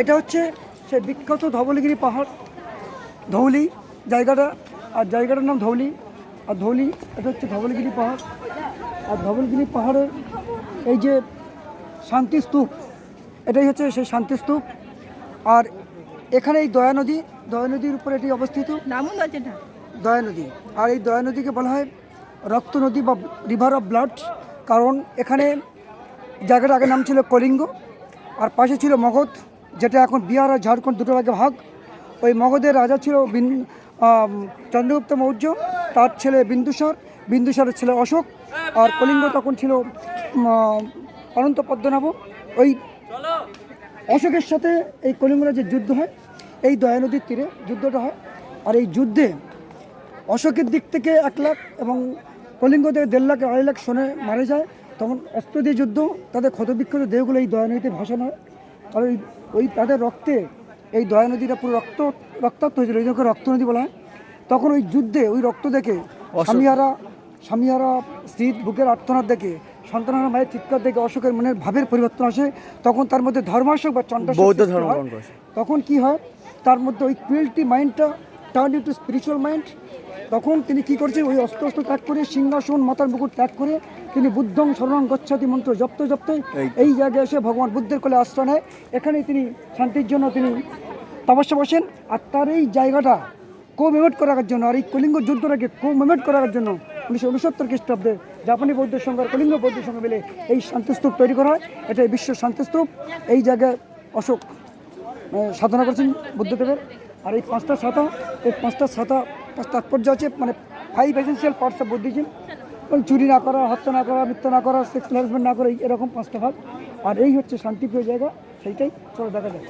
এটা হচ্ছে সেই বিখ্যাত ধবলগিরি পাহাড়। ধৌলি জায়গাটা আর জায়গাটার নাম ধৌলি। আর ধৌলি এটা হচ্ছে ধবলগিরি পাহাড়। আর ধবলগিরি পাহাড়ের এই যে শান্তি স্তূপ এটাই হচ্ছে সেই শান্তি স্তূপ। আর এখানে এই দয়া নদী দয়া নদীর উপরে এটি অবস্থিত। দয়া নদী। আর এই দয়া নদীকে বলা হয় রক্ত নদী বা রিভার অফ ব্লাড কারণ এখানে জায়গাটা আগে নাম ছিল কলিঙ্গ আর পাশে ছিল মগধ। যেটা এখন বিহার আর ঝাড়খণ্ড দুটো ভাগে ভাগ। ওই মগধের রাজা ছিল বিন চন্দ্রগুপ্ত মৌর্য, তার ছেলে বিন্দুসার, বিন্দুসারের ছেলে অশোক, আর কলিঙ্গ তখন ছিল অনন্ত পদ্মনাভ। ওই অশোকের সাথে এই কলিঙ্গ রাজ্যের যুদ্ধ হয়, এই দয়া নদীর তীরে যুদ্ধটা হয়। আর এই যুদ্ধে অশোকের দিক থেকে এক লাখ এবং কলিঙ্গ থেকে দেড় লাখ, আড়াই লাখ শোনে মারা যায়। তখন অস্ত্র দিয়ে যুদ্ধ, তাদের ক্ষতবিক্ষত দেহগুলো এই দয়া নদীতে ভাসানো হয়। আর ওই ওই তাদের রক্তে এই দয়া নদীটা পুরো রক্ত রক্তাক্ত হয়েছিল ওই যখন রক্ত নদী বলা হয় তখন ওই যুদ্ধে ওই রক্ত দেখে স্বামীহারা স্বামীহারা স্ত্রীর বুকের আর্থনার দেখে সন্তানহারা মায়ের চিৎকার দেখে অশোকের মনের ভাবের পরিবর্তন আসে তখন তার মধ্যে ধর্মাশোক বা চন্দ্র বৌদ্ধ ধর্ম। গ্রহণ তখন কি হয়? তার মধ্যে ওই কুয়েলটি মাইন্ডটা টার্ন ইন্টু স্পিরিচুয়াল মাইন্ড তখন তিনি কি করছেন ওই অস্ত্র অস্ত্র ত্যাগ করে সিংহাসন মাতার মুকুট ত্যাগ করে তিনি বুদ্ধং শরণং গচ্ছাতি মন্ত্র জপ্ত জপ্ত এই। জায়গায় এসে ভগবান বুদ্ধের কোলে আশ্রয় নেয়। এখানে তিনি শান্তির জন্য তিনি তপস্যা বসেন। আর তার এই জায়গাটা কোমেমেট করার জন্য আর এই কলিঙ্গ যুদ্ধটাকে কোমেমেট করার জন্য উনিশশো উনসত্তর খ্রিস্টাব্দে জাপানি বৌদ্ধের সঙ্গে আর কলিঙ্গ বৌদ্ধের সঙ্গে মিলে এই শান্তিস্তূপ তৈরি করা হয়। এটা বিশ্ব শান্তিস্তূপ। এই জায়গায় অশোক সাধনা করেছেন বুদ্ধদেবের। আর এই পাঁচটা ছাতা এই পাঁচটা ছাতা তাৎপর্য আছে মানে five essential parts of Buddhism চুরি না করা, হত্যা না করা, মিথ্যা না করা সেক্স হ্যারাসমেন্ট না করা এরকম পাঁচটা ভাগ। আর এই হচ্ছে শান্তিপ্রিয় জায়গা, সেইটাই। চলো দেখা যায়